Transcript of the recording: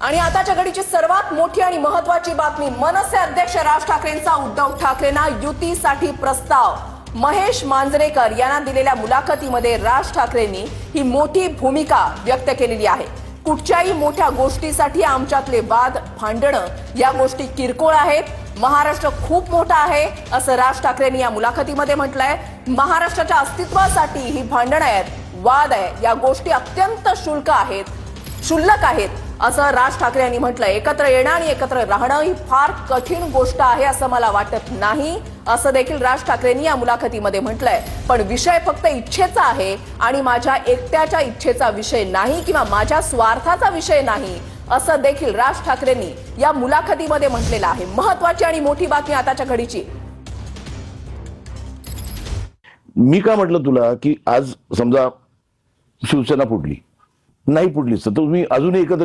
आणि आताच्या घडीची सर्वात मोठी आणि महत्वाची बातमी मनसे अध्यक्ष राज ठाकरेंचा उद्धव ठाकरेंना युतीसाठी प्रस्ताव. महेश मांजरेकर यांना दिलेल्या मुलाखतीमध्ये राज ठाकरेंनी ही मोठी भूमिका व्यक्त केलेली आहे. कुठच्याही मोठ्या गोष्टीसाठी आमच्यातले वाद भांडणं या गोष्टी किरकोळ आहेत. महाराष्ट्र खूप मोठा आहे असं राज ठाकरेंनी या मुलाखतीमध्ये म्हटलंय. महाराष्ट्राच्या अस्तित्वासाठी ही भांडणं आहेत वाद आहे या गोष्टी अत्यंत शुल्क आहेत क्षुल्लक आहेत. असं राज ठाकरे यांनी म्हटलंय एकत्र येणं आणि एकत्र राहणं ही फार कठीण गोष्ट आहे असं मला वाटत नाही असं देखील राज ठाकरेंनी या मुलाखतीमध्ये म्हटलंय. पण विषय फक्त इच्छेचा आहे आणि माझ्या एकट्याच्या इच्छेचा विषय नाही किंवा माझ्या स्वार्थाचा विषय नाही असं देखील राज ठाकरेंनी या मुलाखतीमध्ये म्हटलेलं आहे. महत्वाची आणि मोठी बातमी आताच्या घडीची. मी का म्हटलं तुला की आज समजा शिवसेना फुटली नाही फुटलीच तर तुम्ही अजूनही एकत्र